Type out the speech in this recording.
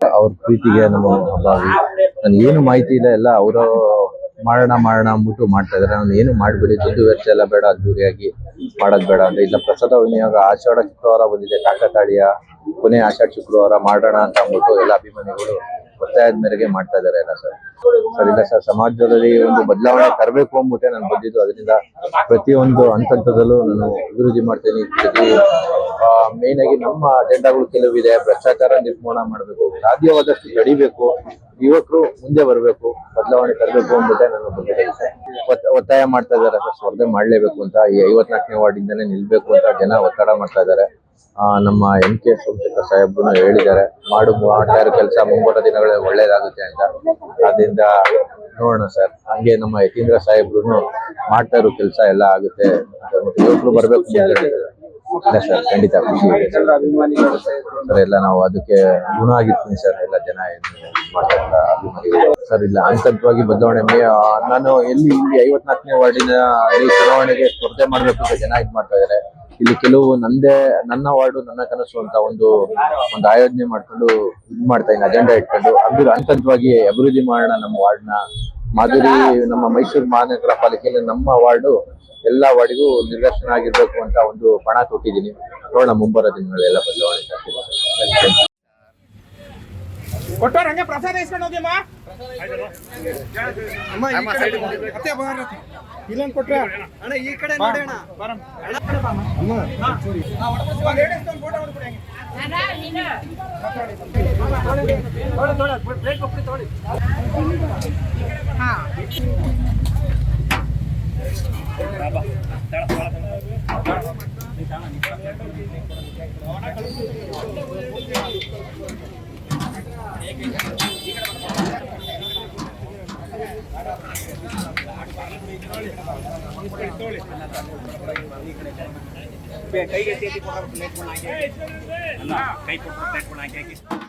ಅವ್ರ ಪ್ರೀತಿಗೆ ನಮ್ಮ ನಾನು ಏನು ಮಾಹಿತಿ ಇಲ್ಲ, ಎಲ್ಲ ಅವರು ಮಾಡೋಣ ಮಾಡೋಣ ಅಂದ್ಬಿಟ್ಟು ಮಾಡ್ತಾ ಇದಾರೆ ನಾನು ಏನು ಮಾಡ್ಬೇಡಿ, ದುಡ್ಡು ವೆಚ್ಚ ಎಲ್ಲ ಬೇಡ, ಅದ್ದೂರಿಯಾಗಿ ಮಾಡೋದ್ ಬೇಡ ಅಂತ. ಇಲ್ಲ, ಪ್ರಸಾದ ವಿನಿಯೋಗ ಆಷಾಢ ಶುಕ್ರವಾರ ಬಂದಿದೆ. ಕಾಕತಾಳಿಯ ಕೊನೆ ಆಷಾಢ ಶುಕ್ರವಾರ ಮಾಡೋಣ ಅಂತ ಅಂದ್ಬಿಟ್ಟು ಎಲ್ಲ ಅಭಿಮಾನಿಗಳು ಒತ್ತಾಯದ ಮೇರೆಗೆ ಮಾಡ್ತಾ ಇದಾರೆ ಎಲ್ಲ ಸರ್. ಸರ್, ಇಲ್ಲ ಸರ್ ಸಮಾಜದಲ್ಲಿ ಒಂದು ಬದಲಾವಣೆ ತರಬೇಕು ಅಂದ್ಬಿಟ್ಟೆ ನಾನು ಬಂದಿದ್ದು. ಅದರಿಂದ ಪ್ರತಿಯೊಂದು ಹಂತದಲ್ಲೂ ನಾನು ಅಭಿವೃದ್ಧಿ ಮಾಡ್ತೇನೆ. ಪ್ರತಿ ಮೇನ್ ಆಗಿ ನಮ್ಮ ಅಜೆಂಡಾಗಳು ಕೆಲವಿದೆ. ಭ್ರಷ್ಟಾಚಾರ ನಿರ್ಮೂಲನೆ ಮಾಡಬೇಕು. ಸಾಧ್ಯವಾದಷ್ಟು ತಡಿಬೇಕು. ಯುವಕರು ಮುಂದೆ ಬರಬೇಕು. ಬದಲಾವಣೆ ತರಬೇಕು ಅಂದ್ಬಿಟ್ಟೆ ನನ್ನ ಬಗ್ಗೆ ಒತ್ತಾಯ ಮಾಡ್ತಾ ಇದ್ದಾರೆ. ಸರ್, ಸ್ಪರ್ಧೆ ಮಾಡಲೇಬೇಕು ಅಂತ. ಈ ಐವತ್ನಾಲ್ಕನೇ ವಾರ್ಡಿಂದಲೇ ನಿಲ್ಬೇಕು ಅಂತ ಜನ ಒತ್ತಡ ಮಾಡ್ತಾ ಇದ್ದಾರೆ. ನಮ್ಮ ಎಂ ಕೆ ಸೋಮಶೇಖರ್ ಸಾಹೇಬ್ರು ಹೇಳಿದ್ದಾರೆ. ಮಾಡು, ಮಾಡ್ತಾ ಇರೋ ಕೆಲಸ ಮುಂಬರುವ ದಿನಗಳಲ್ಲಿ ಒಳ್ಳೇದಾಗುತ್ತೆ ಅಂತ. ಅದರಿಂದ ನೋಡೋಣ ಸರ್. ಹಂಗೆ ನಮ್ಮ ಯತೀಂದ್ರ ಸಾಹೇಬ್ರು ಮಾಡ್ತಾ ಇರೋ ಕೆಲಸ ಎಲ್ಲ ಆಗುತ್ತೆ. ಯುವಕರು ಬರ್ಬೇಕು. ಇಲ್ಲ ಸರ್, ಖಂಡಿತ ಎಲ್ಲ ನಾವು ಅದಕ್ಕೆ ಗುಣ ಆಗಿರ್ತೀನಿ ಸರ್. ಎಲ್ಲ ಜನ ಮಾಡ್ತಾ ಇದ್ದಾರೆ. ಸರ್, ಇಲ್ಲ ಅಂತವಾಗಿ ಬದಲಾವಣೆ ನಾನು ಎಲ್ಲಿ ಇಲ್ಲಿ ಐವತ್ನಾಲ್ಕನೇ ವಾರ್ಡಿನ ಚುನಾವಣೆಗೆ ಸ್ಪರ್ಧೆ ಮಾಡಬೇಕು ಅಂತ ಜನ ಇದ್ ಮಾಡ್ತಾ ಇದಾರೆ. ಇಲ್ಲಿ ಕೆಲವು ನಂದೇ, ನನ್ನ ವಾರ್ಡು, ನನ್ನ ಕನಸು ಅಂತ ಒಂದು ಒಂದು ಆಯೋಜನೆ ಮಾಡ್ಕೊಂಡು ಇದ್ ಮಾಡ್ತಾ ಇದ್ದೀನಿ ಅಜೆಂಡಾ ಇಟ್ಕೊಂಡು. ಅಭಿವೃದ್ಧಿ ಹಂತವಾಗಿ ಅಭಿವೃದ್ಧಿ ಮಾಡೋಣ ನಮ್ಮ ವಾರ್ಡ್ನ. ಮಾಧುರಿ, ನಮ್ಮ ಮೈಸೂರು ಮಹಾನಗರ ಪಾಲಿಕೆಯಲ್ಲಿ ನಮ್ಮ ವಾರ್ಡು ಎಲ್ಲಾ ವಾರ್ಡಿಗೂ ನಿರ್ದೇಶನ ಆಗಿರ್ಬೇಕು ಅಂತ ಒಂದು ಪಣ ತೊಟ್ಟಿದ್ದೀನಿ. ನೋಡೋಣ ಮುಂಬರೋ ದಿನಗಳೆಲ್ಲ ಬದಲಾವಣೆ ಆಗ್ತಿದೆ. ಕೊಟ್ಟವ್ರಂಗೆ ಪ್ರಸಾದ ಇಸ್ಕೊಂಡು ಹೋಗಿಮ್ಮ ಅಮ್ಮ. ಈ ಕಡೆ ಅತ್ತೆ ಬಾರ ಇಲ್ಲೊಂದು ಕೊಟ್ರ ಅಣ್ಣ ಈ ಕಡೆ ನೋಡಿ ಅಣ್ಣ ಅಮ್ಮ ಕೈಗೆ ಸೇರಿ ಕೊಡೋರು ಪ್ಲೇಟ್ ಹಾಕಿ ಅಲ್ಲ ಕೈ ಕೊಟ್ಟು ಪ್ಲೇಟ್ ಹಾಕಿ ಹಾಕಿ